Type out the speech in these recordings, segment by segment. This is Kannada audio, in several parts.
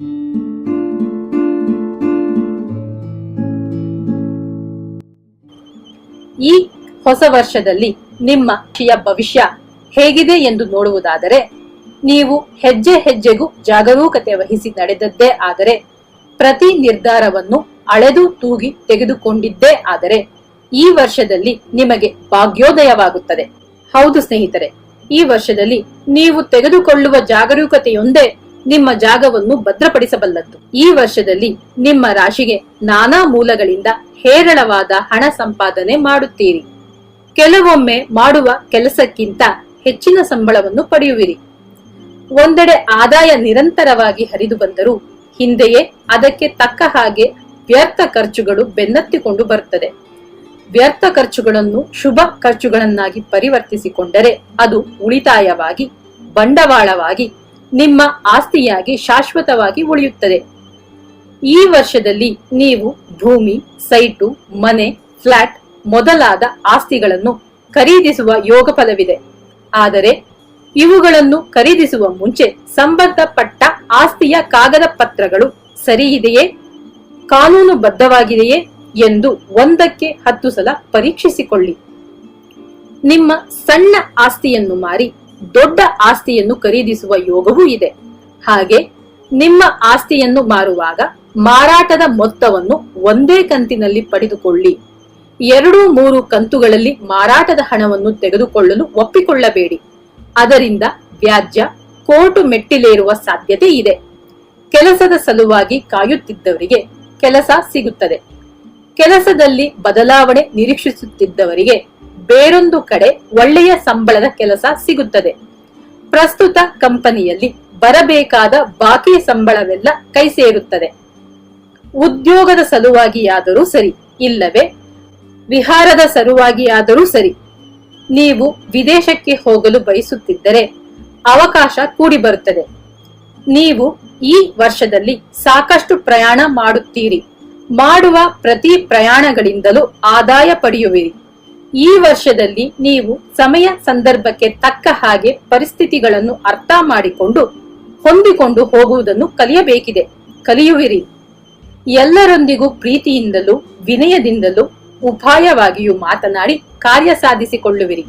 ಈ ಹೊಸ ವರ್ಷದಲ್ಲಿ ನಿಮ್ಮ ಭವಿಷ್ಯ ಹೇಗಿದೆ ಎಂದು ನೋಡುವುದಾದರೆ, ನೀವು ಹೆಜ್ಜೆ ಹೆಜ್ಜೆಗೂ ಜಾಗರೂಕತೆ ವಹಿಸಿ ನಡೆದದ್ದೇ ಆದರೆ, ಪ್ರತಿ ನಿರ್ಧಾರವನ್ನು ಅಳೆದು ತೂಗಿ ತೆಗೆದುಕೊಂಡಿದ್ದೇ ಆದರೆ, ಈ ವರ್ಷದಲ್ಲಿ ನಿಮಗೆ ಭಾಗ್ಯೋದಯವಾಗುತ್ತದೆ. ಹೌದು ಸ್ನೇಹಿತರೆ, ಈ ವರ್ಷದಲ್ಲಿ ನೀವು ತೆಗೆದುಕೊಳ್ಳುವ ಜಾಗರೂಕತೆಯೊಂದೇ ನಿಮ್ಮ ಜಾಗವನ್ನು ಭದ್ರಪಡಿಸಬಲ್ಲದ್ದು. ಈ ವರ್ಷದಲ್ಲಿ ನಿಮ್ಮ ರಾಶಿಗೆ ನಾನಾ ಮೂಲಗಳಿಂದ ಹೇರಳವಾದ ಹಣ ಸಂಪಾದನೆ ಮಾಡುತ್ತೀರಿ. ಕೆಲವೊಮ್ಮೆ ಮಾಡುವ ಕೆಲಸಕ್ಕಿಂತ ಹೆಚ್ಚಿನ ಸಂಬಳವನ್ನು ಪಡೆಯುವಿರಿ. ಒಂದೆಡೆ ಆದಾಯ ನಿರಂತರವಾಗಿ ಹರಿದು ಬಂದರೂ ಹಿಂದೆಯೇ ಅದಕ್ಕೆ ತಕ್ಕ ಹಾಗೆ ವ್ಯರ್ಥ ಖರ್ಚುಗಳು ಬೆನ್ನತ್ತಿಕೊಂಡು ಬರುತ್ತದೆ. ವ್ಯರ್ಥ ಖರ್ಚುಗಳನ್ನು ಶುಭ ಖರ್ಚುಗಳನ್ನಾಗಿ ಪರಿವರ್ತಿಸಿಕೊಂಡರೆ ಅದು ಉಳಿತಾಯವಾಗಿ, ಬಂಡವಾಳವಾಗಿ ನಿಮ್ಮ ಆಸ್ತಿಯಾಗಿ ಶಾಶ್ವತವಾಗಿ ಉಳಿಯುತ್ತದೆ. ಈ ವರ್ಷದಲ್ಲಿ ನೀವು ಭೂಮಿ, ಸೈಟು, ಮನೆ, ಫ್ಲಾಟ್ ಮೊದಲಾದ ಆಸ್ತಿಗಳನ್ನು ಖರೀದಿಸುವ ಯೋಗ ಫಲವಿದೆ ಆದರೆ ಇವುಗಳನ್ನು ಖರೀದಿಸುವ ಮುಂಚೆ ಸಂಬಂಧಪಟ್ಟ ಆಸ್ತಿಯ ಕಾಗದ ಪತ್ರಗಳು ಸರಿಯಿದೆಯೇ? ಕಾನೂನುಬದ್ಧವಾಗಿದೆಯೇ ಎಂದು ಒಂದಕ್ಕೆ ಹತ್ತು ಸಲ ಪರೀಕ್ಷಿಸಿಕೊಳ್ಳಿ. ನಿಮ್ಮ ಸಣ್ಣ ಆಸ್ತಿಯನ್ನು ಮಾರಿ ದೊಡ್ಡ ಆಸ್ತಿಯನ್ನು ಖರೀದಿಸುವ ಯೋಗವೂ ಇದೆ. ಹಾಗೆ ನಿಮ್ಮ ಆಸ್ತಿಯನ್ನು ಮಾರುವಾಗ ಮಾರಾಟದ ಮೊತ್ತವನ್ನು ಒಂದೇ ಕಂತಿನಲ್ಲಿ ಪಡೆದುಕೊಳ್ಳಿ. ಎರಡು ಮೂರು ಕಂತುಗಳಲ್ಲಿ ಮಾರಾಟದ ಹಣವನ್ನು ತೆಗೆದುಕೊಳ್ಳಲು ಒಪ್ಪಿಕೊಳ್ಳಬೇಡಿ. ಅದರಿಂದ ವ್ಯಾಜ್ಯ ಕೋರ್ಟು ಮೆಟ್ಟಿಲೇರುವ ಸಾಧ್ಯತೆ ಇದೆ. ಕೆಲಸದ ಸಲುವಾಗಿ ಕಾಯುತ್ತಿದ್ದವರಿಗೆ ಕೆಲಸ ಸಿಗುತ್ತದೆ. ಕೆಲಸದಲ್ಲಿ ಬದಲಾವಣೆ ನಿರೀಕ್ಷಿಸುತ್ತಿದ್ದವರಿಗೆ ಬೇರೊಂದು ಕಡೆ ಒಳ್ಳೆಯ ಸಂಬಳದ ಕೆಲಸ ಸಿಗುತ್ತದೆ. ಪ್ರಸ್ತುತ ಕಂಪನಿಯಲ್ಲಿ ಬರಬೇಕಾದ ಬಾಕಿ ಸಂಬಳವೆಲ್ಲ ಕೈ ಸೇರುತ್ತದೆ. ಉದ್ಯೋಗದ ಸಲುವಾಗಿಯಾದರೂ ಸರಿ, ಇಲ್ಲವೇ? ವಿಹಾರದ ಸಲುವಾಗಿಯಾದರೂ ಸರಿ. ನೀವು ವಿದೇಶಕ್ಕೆ ಹೋಗಲು ಬಯಸುತ್ತಿದ್ದರೆ ಅವಕಾಶ ಕೂಡಿ ಬರುತ್ತದೆ. ನೀವು ಈ ವರ್ಷದಲ್ಲಿ ಸಾಕಷ್ಟು ಪ್ರಯಾಣ ಮಾಡುತ್ತೀರಿ. ಮಾಡುವ ಪ್ರತಿ ಪ್ರಯಾಣಗಳಿಂದಲೂ ಆದಾಯ ಪಡೆಯುವಿರಿ. ಈ ವರ್ಷದಲ್ಲಿ ನೀವು ಸಮಯ ಸಂದರ್ಭಕ್ಕೆ ತಕ್ಕ ಹಾಗೆ ಪರಿಸ್ಥಿತಿಗಳನ್ನು ಅರ್ಥ ಮಾಡಿಕೊಂಡು ಹೊಂದಿಕೊಂಡು ಹೋಗುವುದನ್ನು ಕಲಿಯಬೇಕಿದೆ. ಕಲಿಯುವಿರಿ. ಎಲ್ಲರೊಂದಿಗೂ ಪ್ರೀತಿಯಿಂದಲೂ ವಿನಯದಿಂದಲೂ ಉಪಾಯವಾಗಿಯೂ ಮಾತನಾಡಿ ಕಾರ್ಯ ಸಾಧಿಸಿಕೊಳ್ಳುವಿರಿ.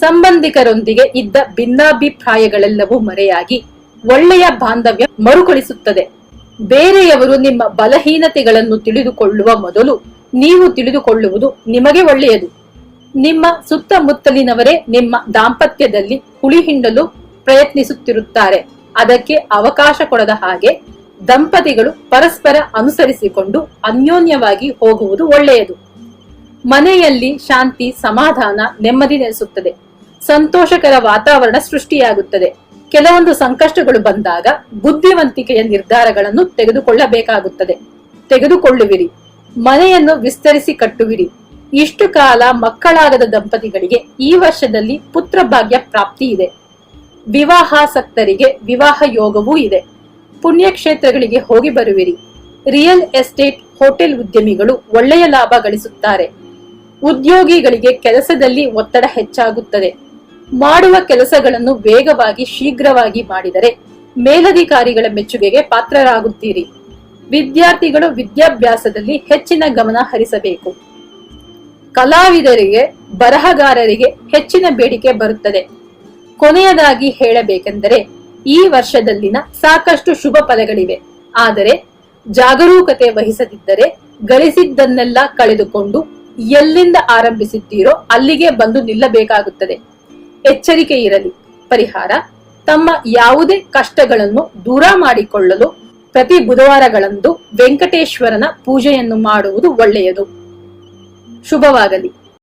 ಸಂಬಂಧಿಕರೊಂದಿಗೆ ಇದ್ದ ಭಿನ್ನಾಭಿಪ್ರಾಯಗಳೆಲ್ಲವೂ ಮರೆಯಾಗಿ ಒಳ್ಳೆಯ ಬಾಂಧವ್ಯ ಮರುಕಳಿಸುತ್ತದೆ. ಬೇರೆಯವರು ನಿಮ್ಮ ಬಲಹೀನತೆಗಳನ್ನು ತಿಳಿದುಕೊಳ್ಳುವ ಮೊದಲು ನೀವು ತಿಳಿದುಕೊಳ್ಳುವುದು ನಿಮಗೆ ಒಳ್ಳೆಯದು. ನಿಮ್ಮ ಸುತ್ತಮುತ್ತಲಿನವರೇ ನಿಮ್ಮ ದಾಂಪತ್ಯದಲ್ಲಿ ಹುಳಿ ಹಿಂಡಲು ಪ್ರಯತ್ನಿಸುತ್ತಿರುತ್ತಾರೆ. ಅದಕ್ಕೆ ಅವಕಾಶ ಕೊಡದ ಹಾಗೆ ದಂಪತಿಗಳು ಪರಸ್ಪರ ಅನುಸರಿಸಿಕೊಂಡು ಅನ್ಯೋನ್ಯವಾಗಿ ಹೋಗುವುದು ಒಳ್ಳೆಯದು. ಮನೆಯಲ್ಲಿ ಶಾಂತಿ, ಸಮಾಧಾನ ನೆಮ್ಮದಿ ನೆಲೆಸುತ್ತದೆ. ಸಂತೋಷಕರ ವಾತಾವರಣ ಸೃಷ್ಟಿಯಾಗುತ್ತದೆ. ಕೆಲವೊಂದು ಸಂಕಷ್ಟಗಳು ಬಂದಾಗ ಬುದ್ಧಿವಂತಿಕೆಯ ನಿರ್ಧಾರಗಳನ್ನು ತೆಗೆದುಕೊಳ್ಳಬೇಕಾಗುತ್ತದೆ. ತೆಗೆದುಕೊಳ್ಳುವಿರಿ. ಮನೆಯನ್ನು ವಿಸ್ತರಿಸಿ ಕಟ್ಟುವಿರಿ. ಇಷ್ಟು ಕಾಲ ಮಕ್ಕಳಾಗದ ದಂಪತಿಗಳಿಗೆ ಈ ವರ್ಷದಲ್ಲಿ ಪುತ್ರ ಭಾಗ್ಯ ಪ್ರಾಪ್ತಿ ಇದೆ. ವಿವಾಹಾಸಕ್ತರಿಗೆ ವಿವಾಹ ಯೋಗವೂ ಇದೆ. ಪುಣ್ಯಕ್ಷೇತ್ರಗಳಿಗೆ ಹೋಗಿ ಬರುವಿರಿ. ರಿಯಲ್ ಎಸ್ಟೇಟ್ ಹೋಟೆಲ್ ಉದ್ಯಮಿಗಳು ಒಳ್ಳೆಯ ಲಾಭ ಗಳಿಸುತ್ತಾರೆ. ಉದ್ಯೋಗಿಗಳಿಗೆ ಕೆಲಸದಲ್ಲಿ ಒತ್ತಡ ಹೆಚ್ಚಾಗುತ್ತದೆ. ಮಾಡುವ ಕೆಲಸಗಳನ್ನು ವೇಗವಾಗಿ ಶೀಘ್ರವಾಗಿ ಮಾಡಿದರೆ ಮೇಲಧಿಕಾರಿಗಳ ಮೆಚ್ಚುಗೆಗೆ ಪಾತ್ರರಾಗುತ್ತೀರಿ. ವಿದ್ಯಾರ್ಥಿಗಳು ವಿದ್ಯಾಭ್ಯಾಸದಲ್ಲಿ ಹೆಚ್ಚಿನ ಗಮನ ಹರಿಸಬೇಕು. ಕಲಾವಿದರಿಗೆ, ಬರಹಗಾರರಿಗೆ ಹೆಚ್ಚಿನ ಬೇಡಿಕೆ ಬರುತ್ತದೆ. ಕೊನೆಯದಾಗಿ ಹೇಳಬೇಕೆಂದರೆ, ಈ ವರ್ಷದಲ್ಲಿನ ಸಾಕಷ್ಟು ಶುಭ ಫಲಗಳಿವೆ. ಆದರೆ, ಜಾಗರೂಕತೆ ವಹಿಸದಿದ್ದರೆ, ಗಳಿಸಿದ್ದನ್ನೆಲ್ಲ ಕಳೆದುಕೊಂಡು ಎಲ್ಲಿಂದ ಆರಂಭಿಸಿದ್ದೀರೋ ಅಲ್ಲಿಗೆ ಬಂದು ನಿಲ್ಲಬೇಕಾಗುತ್ತದೆ. ಎಚ್ಚರಿಕೆ ಇರಲಿ. ಪರಿಹಾರ, ತಮ್ಮ ಯಾವುದೇ ಕಷ್ಟಗಳನ್ನು ದೂರ ಮಾಡಿಕೊಳ್ಳಲು ಪ್ರತಿ ಬುಧವಾರಗಳಂದು ವೆಂಕಟೇಶ್ವರನ ಪೂಜೆಯನ್ನು ಮಾಡುವುದು ಒಳ್ಳೆಯದು. ಶುಭವಾಗಲಿ.